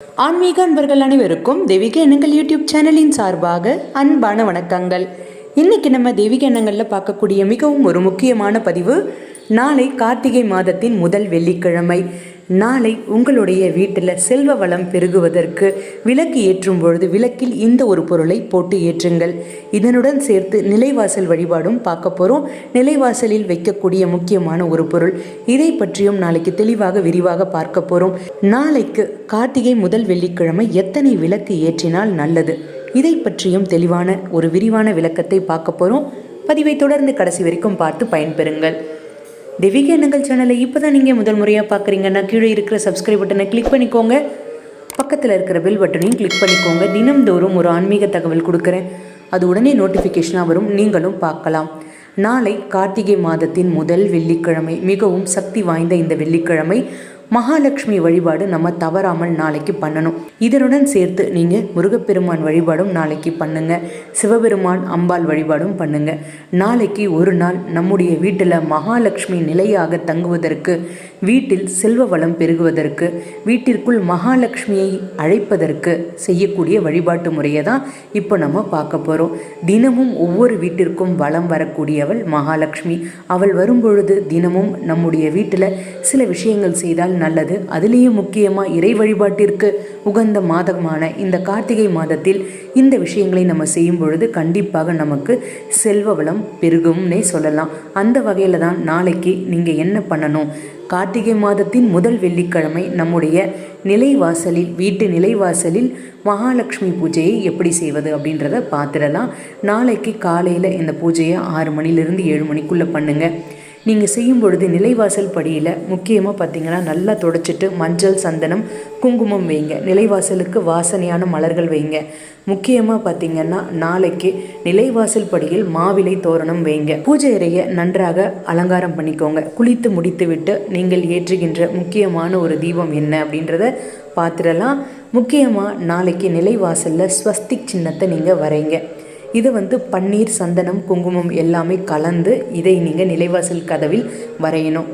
ஆன்மீக அன்பர்கள் அனைவருக்கும் தெய்வீக எண்ணங்கள் யூடியூப் சேனலின் சார்பாக அன்பான வணக்கங்கள். இன்னைக்கு நம்ம தெய்வீக எண்ணங்களில் பார்க்கக்கூடிய மிகவும் ஒரு முக்கியமான பதிவு நாளை கார்த்திகை மாதத்தின் முதல் வெள்ளிக்கிழமை. நாளை உங்களுடைய வீட்டில் செல்வ வளம் பெருகுவதற்கு விளக்கு ஏற்றும் பொழுது விளக்கில் இந்த ஒரு பொருளை போட்டு ஏற்றுங்கள். இதனுடன் சேர்த்து நிலைவாசல் வழிபாடும் பார்க்க போகிறோம் நிலைவாசலில் வைக்கக்கூடிய முக்கியமான ஒரு பொருள். இதை பற்றியும் நாளைக்கு தெளிவாக விரிவாக பார்க்க போகிறோம் நாளைக்கு கார்த்திகை முதல் வெள்ளிக்கிழமை எத்தனை விளக்கு ஏற்றினால் நல்லது? இதை பற்றியும் தெளிவான ஒரு விரிவான விளக்கத்தை பார்க்க போகிறோம் பதிவை தொடர்ந்து கடைசி வரைக்கும் பார்த்து பயன்பெறுங்கள். தெய்வீக எண்ணங்கள் சேனலை இப்போ தான் நீங்கள் முதல் முறையாக பார்க்குறீங்கன்னா கீழே இருக்கிற சப்ஸ்கிரைப் பட்டனை கிளிக் பண்ணிக்கோங்க. பக்கத்தில் இருக்கிற பெல் பட்டனையும் கிளிக் பண்ணிக்கோங்க. தினம்தோறும் ஒரு ஆன்மீக தகவல் கொடுக்குறேன். அது உடனே நோட்டிஃபிகேஷனாக வரும். நீங்களும் பார்க்கலாம். நாளை கார்த்திகை மாதத்தின் முதல் வெள்ளிக்கிழமை மிகவும் சக்தி வாய்ந்த இந்த வெள்ளிக்கிழமை. மகாலட்சுமி வழிபாடு நம்ம தவறாமல் நாளைக்கு பண்ணணும். இதனுடன் சேர்த்து நீங்கள் முருகப்பெருமான் வழிபாடும் நாளைக்கு பண்ணுங்க. சிவபெருமான் அம்பாள் வழிபாடும் பண்ணுங்க. நாளைக்கு ஒரு நாள் நம்முடைய வீட்டில் மகாலட்சுமி நிலையாக தங்குவதற்கு வீட்டில் செல்வ வளம் பெருகுவதற்கு வீட்டிற்குள் மகாலட்சுமியை அழைப்பதற்கு செய்யக்கூடிய வழிபாட்டு முறையை தான் இப்போ நம்ம பார்க்க போகிறோம் தினமும் ஒவ்வொரு வீட்டிற்கும் வளம் வரக்கூடியவள் மகாலட்சுமி. அவள் வரும்பொழுது தினமும் நம்முடைய வீட்டில் சில விஷயங்கள் செய்தால் நல்லது. அதுலேயும் முக்கியமாக இறை வழிபாட்டிற்கு உகந்த மாதமான இந்த கார்த்திகை மாதத்தில் இந்த விஷயங்களை நம்ம செய்யும் பொழுது கண்டிப்பாக நமக்கு செல்வ வளம் பெருகும்னே சொல்லலாம். அந்த வகையில் தான் நாளைக்கு நீங்கள் என்ன பண்ணணும்? கார்த்திகை மாதத்தின் முதல் வெள்ளிக்கிழமை நம்முடைய நிலைவாசலில் வீட்டு நிலைவாசலில் மகாலட்சுமி பூஜையை எப்படி செய்வது அப்படின்றத பார்த்துடலாம். நாளைக்கு காலையில் இந்த பூஜையை ஆறு மணிலிருந்து ஏழு மணிக்குள்ளே பண்ணுங்கள் நீங்கள் செய்யும் பொழுது நிலைவாசல் படியில் முக்கியமாக பார்த்தீங்கன்னா நல்லா தொடச்சிட்டு மஞ்சள் சந்தனம் குங்குமம் வைங்க. நிலைவாசலுக்கு வாசனையான மலர்கள் வைங்க. முக்கியமாக பார்த்தீங்கன்னா நாளைக்கு நிலைவாசல் படியில் மாவிலை தோரணம் வைங்க. பூஜை அறையை நன்றாக அலங்காரம் பண்ணிக்கோங்க. குளித்து முடித்துவிட்டு நீங்கள் ஏற்றுகின்ற முக்கியமான ஒரு தீபம் என்ன அப்படின்றத பார்த்துடலாம் முக்கியமாக நாளைக்கு நிலைவாசலில் ஸ்வஸ்திக் சின்னத்தை நீங்கள் வரைங்க. இது வந்து பன்னீர் சந்தனம் குங்குமம் எல்லாமே கலந்து இதை நீங்கள் நிலைவாசல் கதவில் வரையணும்.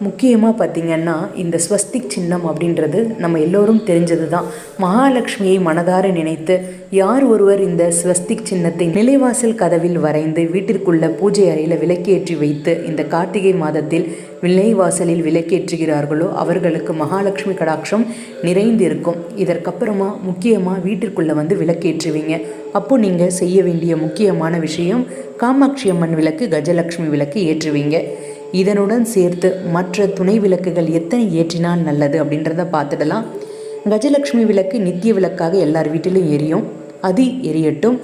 முக்கியமாக பார்த்திங்கன்னா இந்த ஸ்வஸ்திக் சின்னம் அப்படின்றது நம்ம எல்லோரும் தெரிஞ்சது தான் மகாலட்சுமியை மனதார நினைத்து யார் ஒருவர் இந்த ஸ்வஸ்திக் சின்னத்தை நிலைவாசல் கதவில் வரைந்து வீட்டிற்குள்ள பூஜை அறையில் விளக்கேற்றி வைத்து இந்த கார்த்திகை மாதத்தில் வில்லைவாசலில் விளக்கேற்றுகிறார்களோ அவர்களுக்கு மகாலட்சுமி கடாட்சம் நிறைந்திருக்கும். இதற்கப்புறமா முக்கியமாக வீட்டிற்குள்ளே வந்து விளக்கேற்றுவீங்க. அப்போ நீங்கள் செய்ய வேண்டிய முக்கியமான விஷயம் காமாட்சி அம்மன் விளக்கு கஜலட்சுமி விளக்கு ஏற்றுவீங்க. இதனுடன் சேர்த்து மற்ற துணை விளக்குகள் எத்தனை ஏற்றினால் நல்லது அப்படின்றத பார்த்துடலாம். கஜலட்சுமி விளக்கு நித்திய விளக்காக எல்லார் வீட்டிலும் எரியும். அது எரியட்டும்.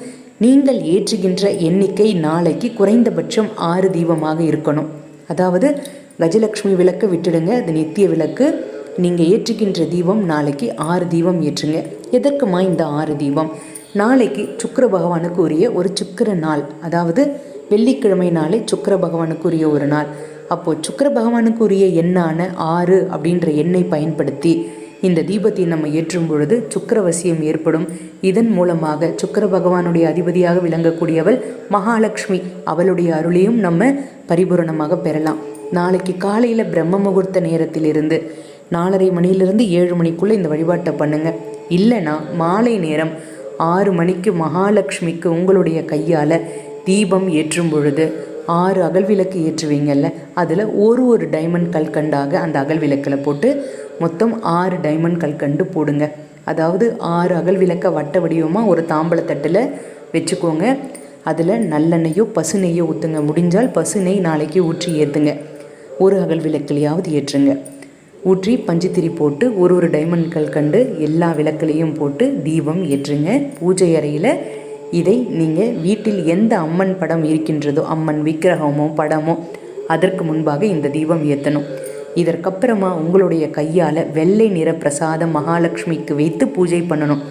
நீங்கள் ஏற்றுகின்ற எண்ணிக்கை நாளைக்கு குறைந்தபட்சம் ஆறு தீபமாக இருக்கணும். அதாவது கஜலட்சுமி விளக்கு விட்டுடுங்க. அது நித்திய விளக்கு. நீங்கள் ஏற்றுகின்ற தீபம் நாளைக்கு ஆறு தீபம் ஏற்றுங்க. எதற்குமா இந்த ஆறு தீபம்? நாளைக்கு சுக்கர பகவானுக்கு உரிய ஒரு சுக்கர நாள். அதாவது வெள்ளிக்கிழமை நாளே சுக்கர பகவானுக்கு உரிய ஒரு நாள். அப்போது சுக்கர பகவானுக்கு உரிய எண்ணான ஆறு அப்படின்ற எண்ணை பயன்படுத்தி இந்த தீபத்தை நம்ம ஏற்றும் பொழுது சுக்கரவசியம் ஏற்படும். இதன் மூலமாக சுக்கர பகவானுடைய அதிபதியாக விளங்கக்கூடியவள் மகாலட்சுமி. அவளுடைய அருளையும் நம்ம பரிபூரணமாக பெறலாம். நாளைக்கு காலையில் பிரம்ம முகூர்த்த நேரத்திலிருந்து நாலரை மணியிலிருந்து ஏழு மணிக்குள்ளே இந்த வழிபாட்டை பண்ணுங்கள் இல்லைன்னா மாலை நேரம் ஆறு மணிக்கு மகாலட்சுமிக்கு உங்களுடைய கையால் தீபம் ஏற்றும் பொழுது ஆறு அகல் விளக்கு ஏற்றுவீங்கல்ல அதில் ஒரு ஒரு டைமண்ட் கல்கண்டாக அந்த அகல் விளக்கில் போட்டு மொத்தம் ஆறு டைமண்ட் கல்கண்டு போடுங்க. அதாவது ஆறு அகல் விளக்கை வட்ட வடிவமாக ஒரு தாம்பளத்தட்டில் வச்சுக்கோங்க. அதில் நல்லெண்ணெயோ பசு நெய்யோ ஊற்றுங்க முடிஞ்சால் பசு நெய் நாளைக்கு ஊற்றி ஏற்றுங்க ஒரு அகல் விளக்குலையாவது ஏற்றுங்க. ஊற்றி பஞ்சுத்திரி போட்டு ஒரு ஒரு டைமண்ட் கல்கண்டு எல்லா விளக்குலையும் போட்டு தீபம் ஏற்றுங்க. பூஜை அறையில் இதை நீங்கள் வீட்டில் எந்த அம்மன் படம் இருக்கின்றதோ அம்மன் விக்கிரகமோ படமோ அதற்கு முன்பாக இந்த தீபம் ஏற்றணும் இதற்கப்புறமா உங்களுடைய கையால் வெள்ளை நிற பிரசாதம் மகாலட்சுமிக்கு வைத்து பூஜை பண்ணணும்.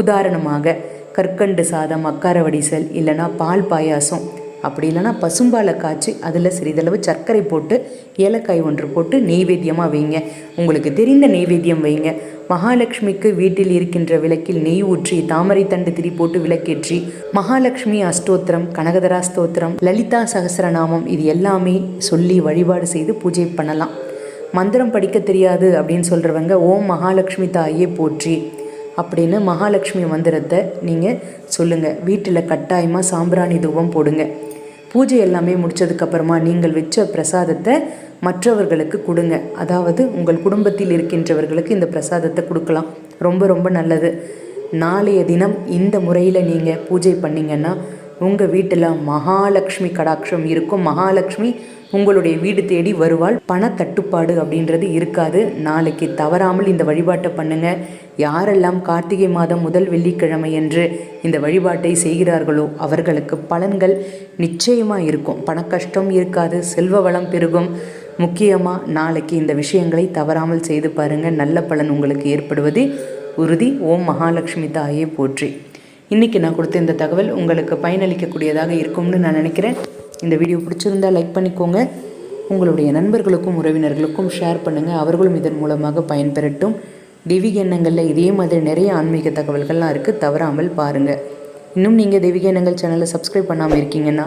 உதாரணமாக கற்கண்டு சாதம் அக்கார வடிசல் இல்லைனா பால் பாயாசம். அப்படி இல்லைனா பசும்பாலை காய்ச்சி அதில் சிறிதளவு சர்க்கரை போட்டு ஏலக்காய் ஒன்று போட்டு நெய்வேத்தியமாக வைங்க. உங்களுக்கு தெரிந்த நெய்வேத்தியம் வைங்க. மகாலட்சுமிக்கு வீட்டில் இருக்கின்ற விளக்கில் நெய் ஊற்றி தாமரை தண்டு திரி போட்டு விளக்கேற்றி மகாலட்சுமி அஷ்டோத்திரம் கனகதரா ஸ்தோத்திரம் லலிதா சகசரநாமம் இது எல்லாமே சொல்லி வழிபாடு செய்து பூஜை பண்ணலாம். மந்திரம் படிக்க தெரியாது அப்படின்னு சொல்கிறவங்க ஓம் மகாலட்சுமி தாயே போற்றி அப்படின்னு மகாலட்சுமி மந்திரத்தை நீங்கள் சொல்லுங்கள் வீட்டில் கட்டாயமாக சாம்பிராணி தூபம் போடுங்க. பூஜை எல்லாமே முடிச்சதுக்கப்புறமா நீங்கள் வச்ச பிரசாதத்தை மற்றவர்களுக்கு கொடுங்க. அதாவது உங்கள் குடும்பத்தில் இருக்கின்றவர்களுக்கு இந்த பிரசாதத்தை கொடுக்கலாம். ரொம்ப ரொம்ப நல்லது. நாளைய தினம் இந்த முறையில் நீங்கள் பூஜை பண்ணிங்கன்னா உங்கள் வீட்டில் மகாலட்சுமி கடாட்சம் இருக்கும். மகாலட்சுமி உங்களுடைய வீடு தேடி வருவாள். பணத்தட்டுப்பாடு அப்படின்றது இருக்காது. நாளைக்கு தவறாமல் இந்த வழிபாட்டை பண்ணுங்க. யாரெல்லாம் கார்த்திகை மாதம் முதல் வெள்ளிக்கிழமை என்று இந்த வழிபாட்டை செய்கிறார்களோ அவர்களுக்கு பலன்கள் நிச்சயமாக இருக்கும். பணக்கஷ்டம் இருக்காது. செல்வ வளம் பெருகும். முக்கியமாக நாளைக்கு இந்த விஷயங்களை தவறாமல் செய்து பாருங்கள் நல்ல பலன் உங்களுக்கு ஏற்படுவது உறுதி. ஓம் மகாலட்சுமி தாயே போற்றி. இன்றைக்கி நான் கொடுத்த இந்த தகவல் உங்களுக்கு பயனளிக்கக்கூடியதாக இருக்கும்னு நான் நினைக்கிறேன். இந்த வீடியோ பிடிச்சிருந்தா லைக் பண்ணிக்கோங்க. உங்களுடைய நண்பர்களுக்கும் உறவினர்களுக்கும் ஷேர் பண்ணுங்கள் அவர்களும் இதன் மூலமாக பயன்பெறட்டும். தெய்வீக எண்ணங்களில் இதே மாதிரி நிறைய ஆன்மீக தகவல்கள்லாம் இருக்குது தவறாமல் பாருங்கள் இன்னும் நீங்கள் தெய்வீக எண்ணங்கள் சேனலை சப்ஸ்கிரைப் பண்ணாமல் இருக்கீங்கன்னா